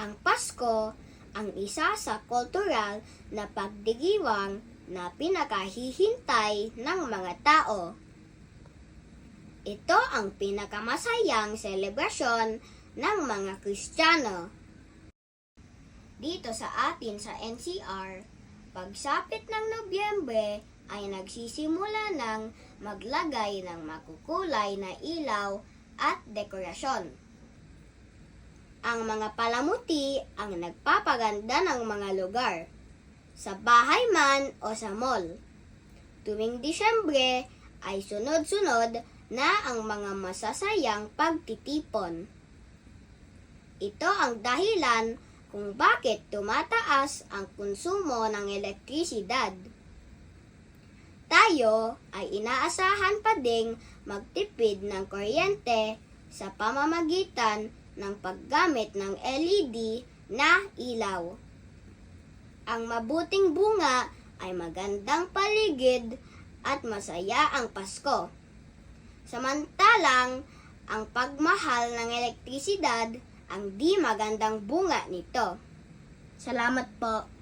Ang Pasko ang isa sa kultural na pagdigiwang na pinakahihintay ng mga tao. Ito ang pinakamasayang selebrasyon ng mga Kristiyano. Dito sa atin sa NCR, pagsapit ng Nobyembre ay nagsisimula ng maglagay ng makukulay na ilaw at dekorasyon. Ang mga palamuti ang nagpapaganda ng mga lugar, sa bahay man o sa mall. Tuwing Disyembre ay sunod-sunod na ang mga masasayang pagtitipon. Ito ang dahilan kung bakit tumataas ang konsumo ng elektrisidad. Tayo ay inaasahan pa ding magtipid ng kuryente sa pamamagitan ng paggamit ng LED na ilaw. Ang mabuting bunga ay magandang paligid at masaya ang Pasko. Samantalang, ang pagmahal ng elektrisidad ang di magandang bunga nito. Salamat po.